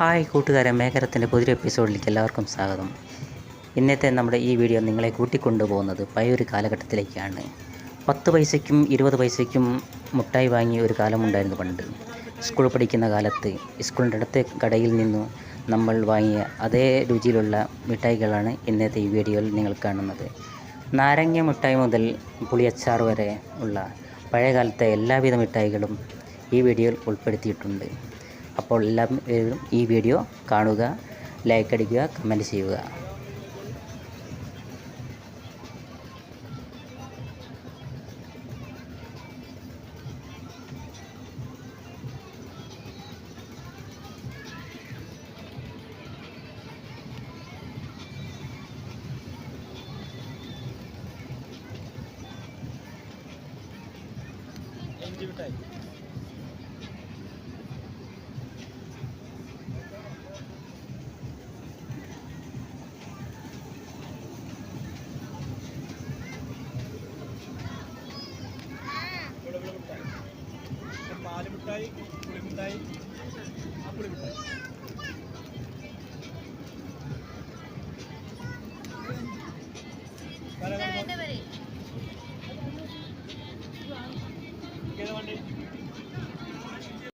Hi കൂട്ടുകാരെ മേഘരത്തിന്റെ പുതിയൊരു എപ്പിസോഡിലേക്ക് എല്ലാവർക്കും സ്വാഗതം. ഇന്നത്തെ നമ്മുടെ ഈ വീഡിയോ നിങ്ങളെ കൂട്ടിക്കൊണ്ടുപോകുന്നത് പഴയൊരു കാലഘട്ടത്തിലേക്കാണ്. പത്ത് പൈസയ്ക്കും ഇരുപത് പൈസയ്ക്കും മുട്ടായി വാങ്ങിയ ഒരു കാലമുണ്ടായിരുന്നു പണ്ട്. സ്കൂൾ പഠിക്കുന്ന കാലത്ത് സ്കൂളിന്റെ അടുത്ത കടയിൽ നിന്നു നമ്മൾ വാങ്ങിയ അതേ രുചിയിലുള്ള മിഠായികളാണ് ഇന്നത്തെ ഈ വീഡിയോയിൽ നിങ്ങൾ കാണുന്നത്. നാരങ്ങ മിഠായി മുതൽ പുളിയച്ചാർ വരെ ഉള്ള പഴയകാലത്തെ എല്ലാവിധ മിഠായികളും ഈ വീഡിയോയിൽ ഉൾപ്പെടുത്തിയിട്ടുണ്ട്. അപ്പോൾ എല്ലാം ഈ വീഡിയോ കാണുക ലൈക്ക് അടിക്കുക കമന്റ് ചെയ്യുക. ഇഞ്ചി മിഠായി ഇവിടെ